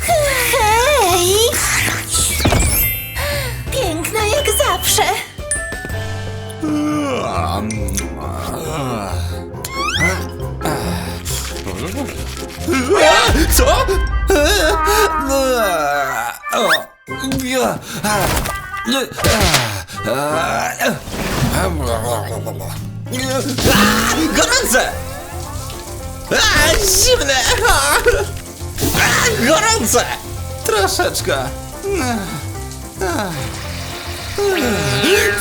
Hej! Piękna jak zawsze. Co? Gorące! A, Zimne! A, Gorące! Troszeczkę.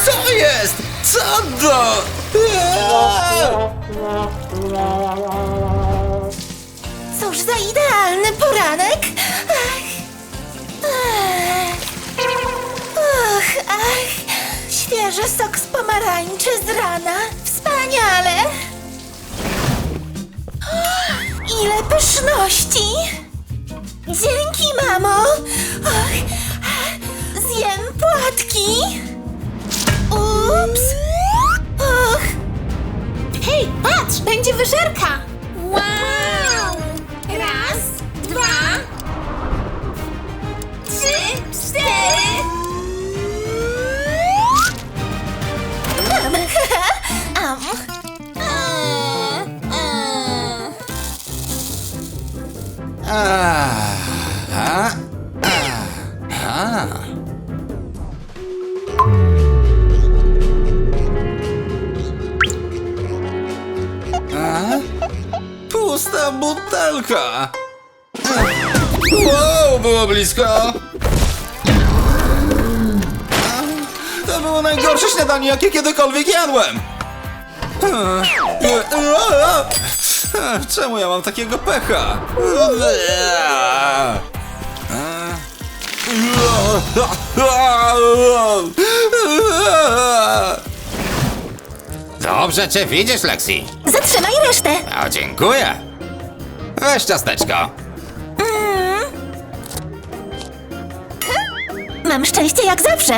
Co jest? Co to? Cóż za idealny poranek. Ach. Ach. Och, ach. Świeży sok z pomarańczy z rana. Wspaniale. Ile pyszności. Dzięki, mamo. Och, zjem płatki. Ups. Och. Hej, patrz, będzie wyżerka. Wow! Było blisko! To było najgorsze śniadanie, jakie kiedykolwiek jadłem! Czemu ja mam takiego pecha? Dobrze cię widzisz, Lexi. Zatrzymaj resztę. O, dziękuję. Weź ciasteczko. Mam szczęście jak zawsze.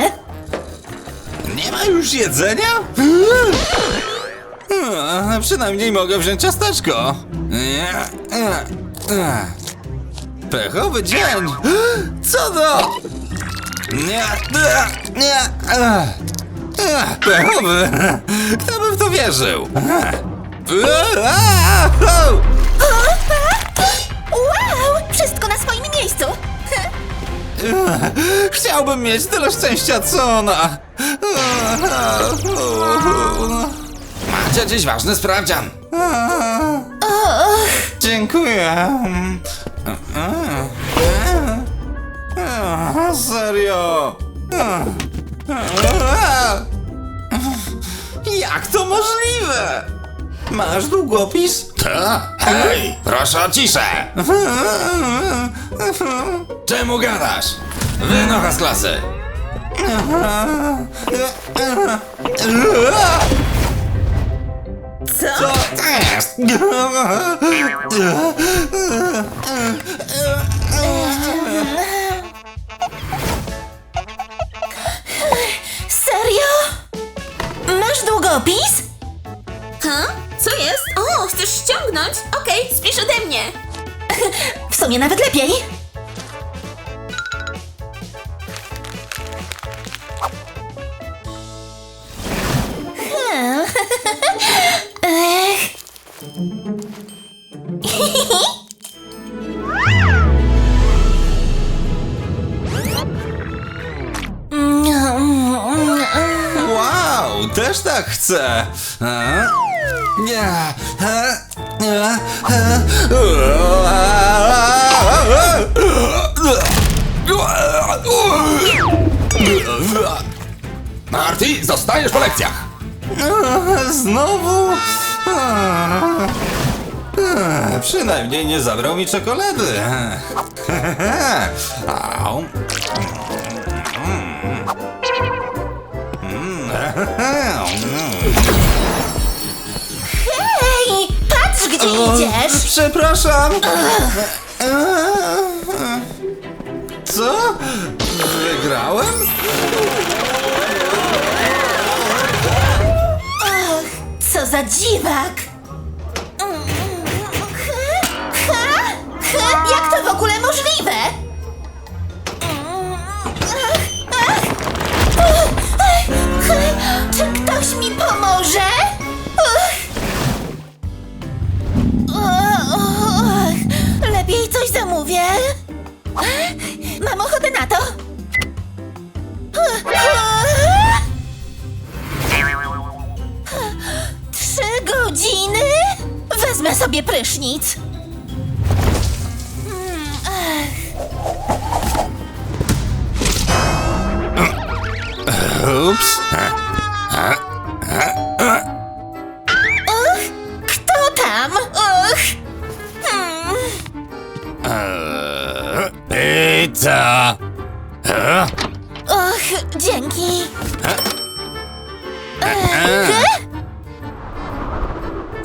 Nie ma już jedzenia? A, Przynajmniej mogę wziąć ciasteczko. Pechowy dzień. Co to? Nie, nie. Pechowy. Kto by w to wierzył? Wow! Wszystko na swoim miejscu. Chciałbym mieć tyle szczęścia co ona. Macie dziś ważny sprawdzian. Dziękuję. Serio? Jak to możliwe? Masz długopis? Ta? Hej, proszę o ciszę. Czemu gadasz? Wynocha z klasy. Co? Jest. Serio? Masz długopis? Ha? Co jest? O, chcesz ściągnąć? Okej, spisz ode mnie. W sumie nawet lepiej. Hmm. Ech. Wow, też tak chcę. A? Nie. A? Marty, zostajesz po lekcjach. Znowu? Przynajmniej nie zabrał mi czekolady. Au. Idziesz. Przepraszam. Co? Wygrałem? Co za dziwak. Mam ochotę na to. Trzy godziny? Wezmę sobie prysznic.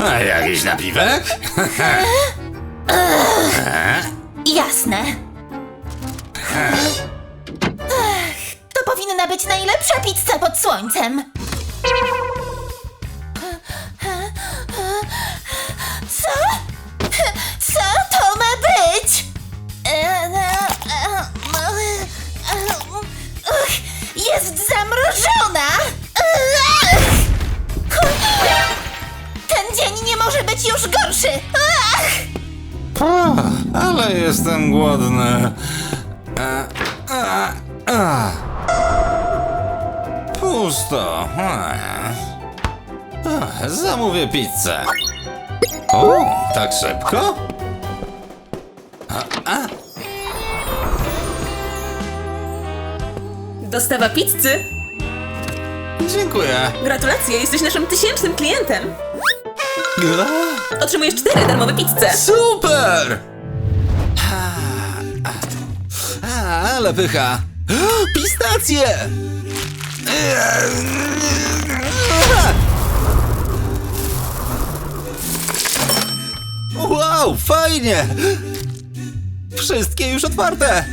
A jakiś napiwek? Jasne. Ech, To powinna być najlepsza pizza pod słońcem. Jestem głodny. A, a, a. Pusto. A. A, Zamówię pizzę. O, tak szybko? Dostawa pizzy. Dziękuję. Gratulacje, jesteś naszym tysięcznym klientem. A, Otrzymujesz cztery darmowe pizze. Super! Ale pycha. Pistacje! Wow, fajnie! Wszystkie już otwarte!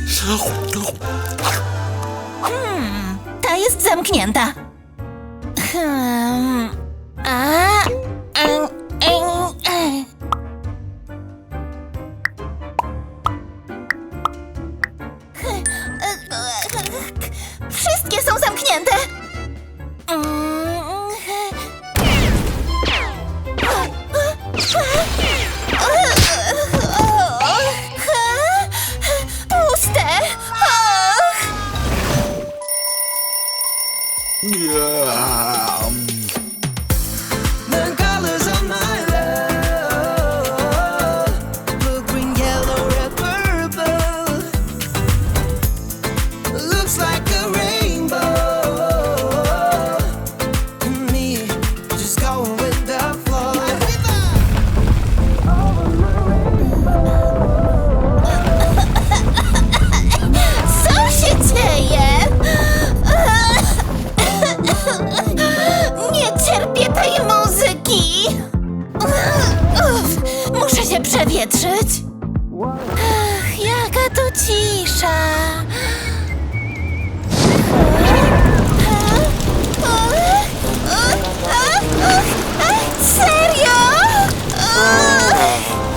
Ta jest zamknięta. Hmm. A. em, Yeah. Przewietrzyć. Ach, jaka tu cisza. Serio?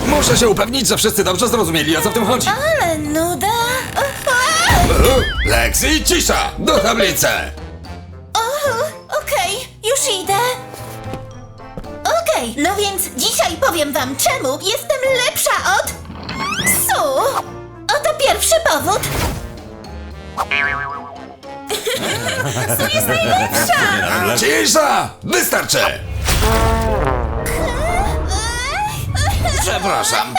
Muszę się upewnić, że wszyscy dobrze zrozumieli, o co w tym chodzi. Ale nuda. Lexi, cisza! Do tablicy! No więc dzisiaj powiem wam, czemu jestem lepsza od Su. Oto pierwszy powód. Cisza! Wystarczy! Przepraszam.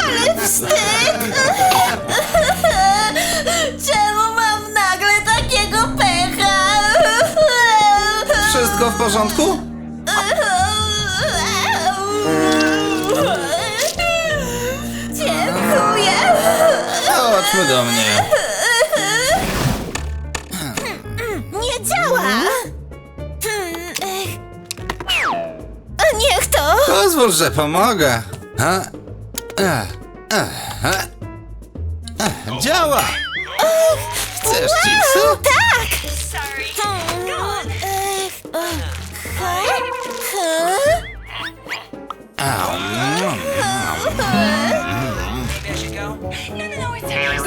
Ale wstyd! Czemu porządku? Dziękuję. Chodźmy do mnie. Nie działa. A Niech to. Pozwól, że pomogę. A? A, a, a. A, Działa! Chcesz chipsu? Tak. Mm.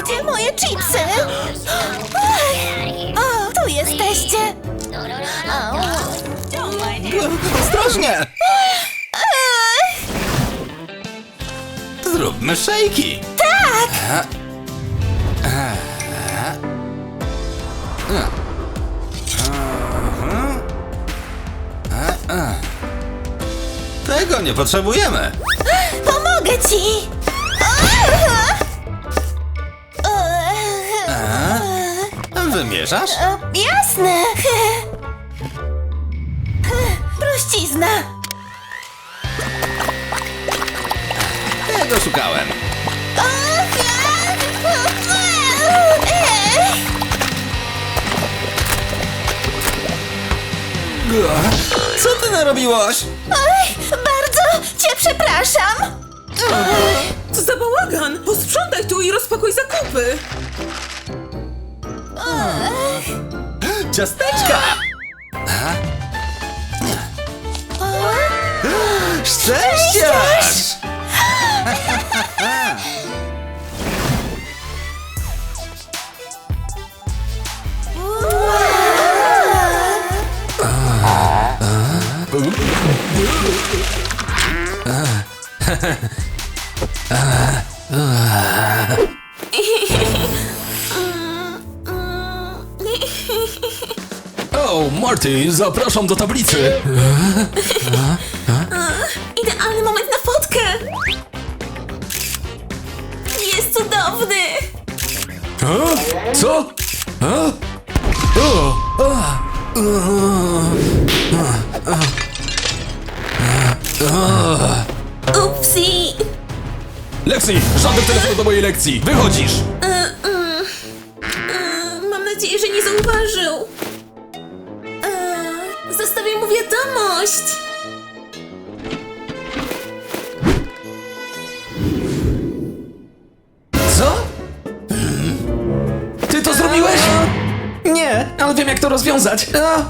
Gdzie moje chipsy? Ach, O, tu jesteście. Au. Ostrożnie! Zróbmy szejki. Tak! Tego nie potrzebujemy. Pomogę ci! Wymierzasz? E, Jasne! Prościzna! Tego szukałem. Co ty narobiłaś? Oj, bardzo cię przepraszam! Co za bałagan! Posprzątaj tu i rozpakuj zakupy! Ciasteczka! Szczęściarz! O, Marty, zapraszam do tablicy. Idealny moment na fotkę! Jest cudowny! A? Co? A? O, a, Upsi! Lexi, żadnych telefonów do mojej lekcji. Wychodzisz. E, mm, e, Mam nadzieję, że nie zauważył. E, Zostawię mu wiadomość. Co? Ty to zrobiłeś? Nie, ale wiem jak to rozwiązać. A,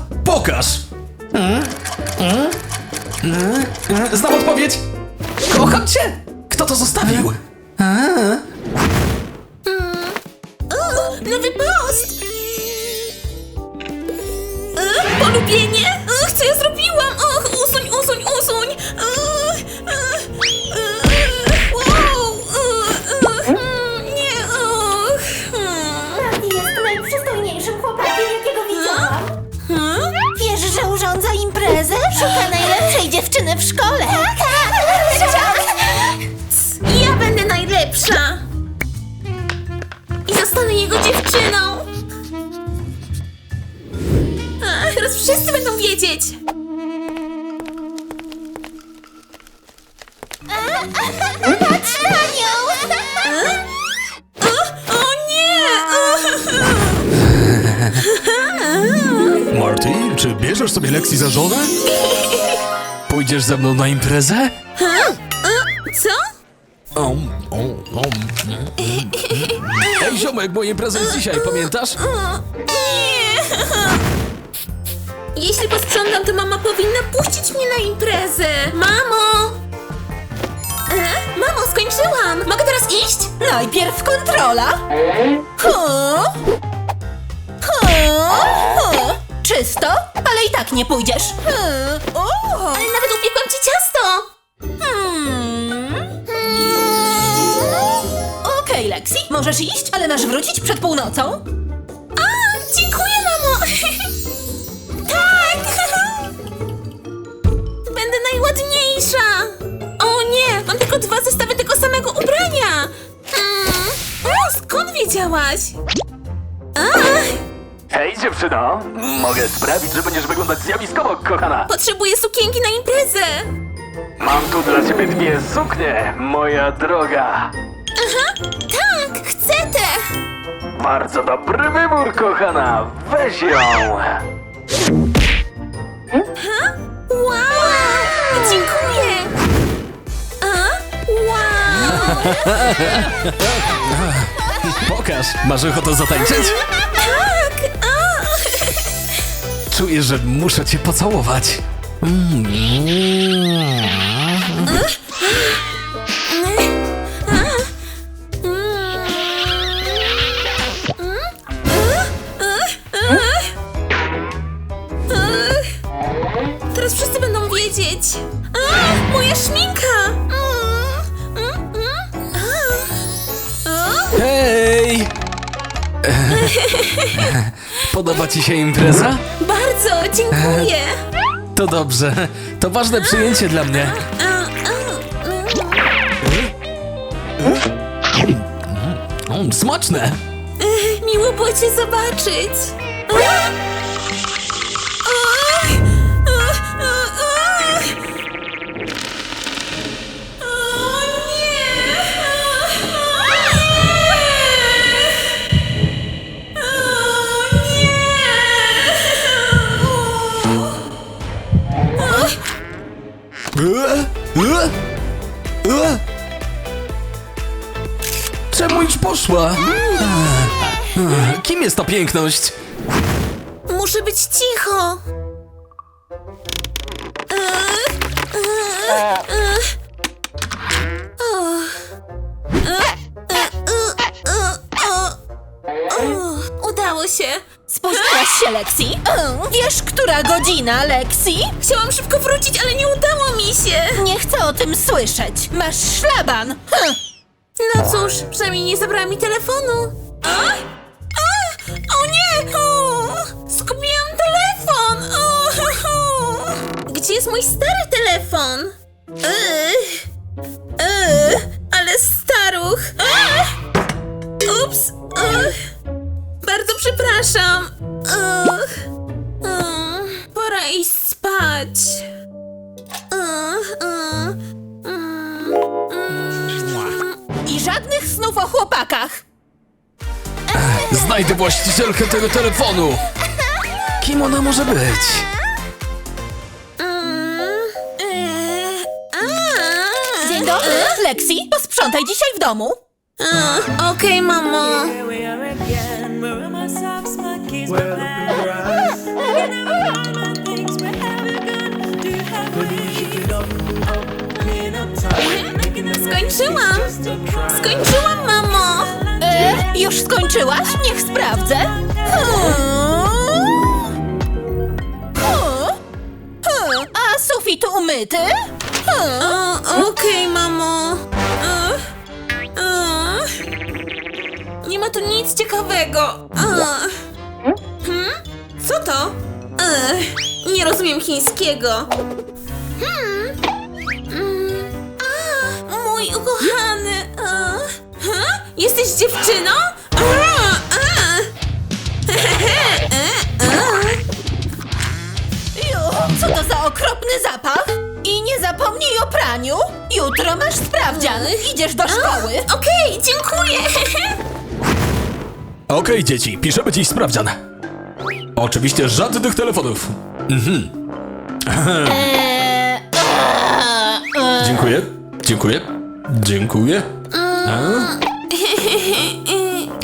Znam odpowiedź. Kocham cię. Kto to zostawił? Sobie lekcji za żonę? Pójdziesz ze mną na imprezę? Co? Um, um, um. Ej, ziomek, moja impreza jest dzisiaj, pamiętasz? O, nie! Jeśli posprzątam, to mama powinna puścić mnie na imprezę! Mamo! E? Mamo, skończyłam! Mogę teraz iść? Najpierw kontrola. Hu? Hu? Czysto, ale i tak nie pójdziesz. Hmm. Ale nawet upiekłam ci ciasto! Hmm. Okej, Lexi, możesz iść, ale masz wrócić przed północą. A, dziękuję, mamo! tak! Będę najładniejsza! O nie, mam tylko dwa zestawy tego samego ubrania! Mm. O, skąd wiedziałaś? Hej dziewczyno! Mogę sprawić, że będziesz wyglądać zjawiskowo, kochana! potrzebuję sukienki na imprezę! Mam tu dla ciebie dwie suknie, moja droga! Aha, tak, chcę te! Bardzo dobry wybór, kochana! Weź ją! Wow! Dziękuję! A? Wow! Pokaż, masz ochotę zatańczyć? Czuję, że muszę cię pocałować. teraz wszyscy będą wiedzieć. A, moja szminka! Mm, mm, mm. A. O, Hej! Podoba ci się impreza? Dobrze. To ważne przyjęcie dla mnie. A, mm. Mm, smaczne! Miło było cię zobaczyć. Kim jest ta piękność? Muszę być cicho. Udało się. Spóźniłaś się, Lexi? Wiesz, która godzina, Lexi? Chciałam szybko wrócić, ale nie udało mi się. Nie chcę o tym słyszeć. Masz szlaban. Hm. No cóż, przynajmniej nie zabrała mi telefonu. A? A? O nie! O! Zgubiłam telefon! O! Gdzie jest mój stary telefon? Ech. Ech. Ale staruch! Ups! Ech. Bardzo przepraszam! Ech. Pora iść spać. Ech. Ech. Żadnych snów o chłopakach. Znajdę właścicielkę tego telefonu. Kim ona może być? Dzień dobry, Lexi. Posprzątaj dzisiaj w domu. Okej, mamo. Here we are again. Where are my socks, my keys, my pants? Skończyłam. Skończyłam, mamo. E, już skończyłaś? Niech sprawdzę. Hmm. Hmm. Hmm. A sufit umyty? Hmm. Okej, mamo. Ech. Ech. Nie ma tu nic ciekawego. Co to? Ech. Nie rozumiem chińskiego. Hmm. Ech. Ha? Jesteś dziewczyną? Hehehe. E, e. Ju, co to za okropny zapach? I nie zapomnij o praniu. Jutro masz sprawdzian. Idziesz do szkoły. Okej, dziękuję. Okej, dzieci, piszemy dziś sprawdzian. Oczywiście żadnych telefonów. Mhm. Eee, eee, Dziękuję. Dziękuję. Dziękuję. A?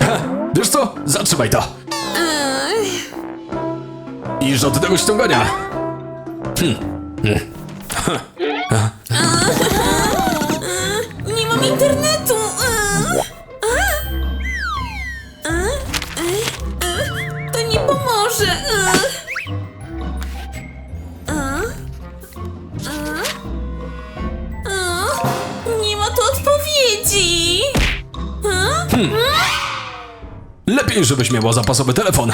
Ha, Wiesz co? Zatrzymaj to. I żadnego ściągania. Nie mam internetu. A? Lepiej, żebyś miała zapasowy telefon.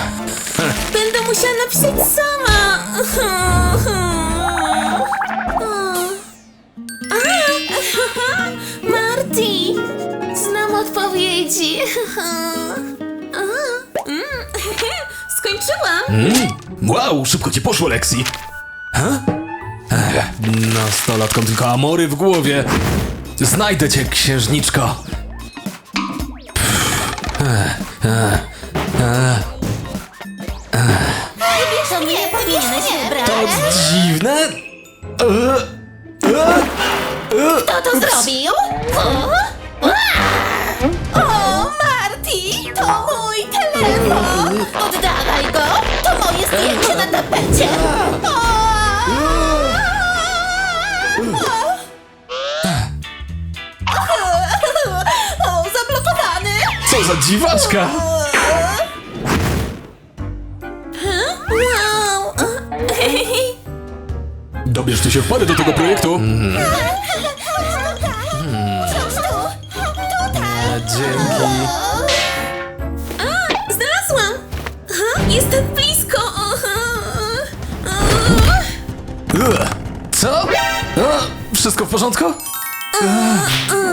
Będę musiała napisać sama. Marty, znam odpowiedzi. Skończyłam. Mm, wow, szybko ci poszło, Lexi. Ech, nastolatkom tylko amory w głowie. Znajdę cię, księżniczko. To nie powinieneś wybrać. Dziwne. E, Kto to zrobił? O, o Marty, to mój telefon. Oddawaj go. To moje zdjęcie na tapecie. O, o, Co za dziwaczka. Wow. Dobierzcie się w parę do tego projektu. Dzięki. Znalazłam! Aha, jest tak blisko! Aha. Ugh. Co? A, wszystko w porządku? To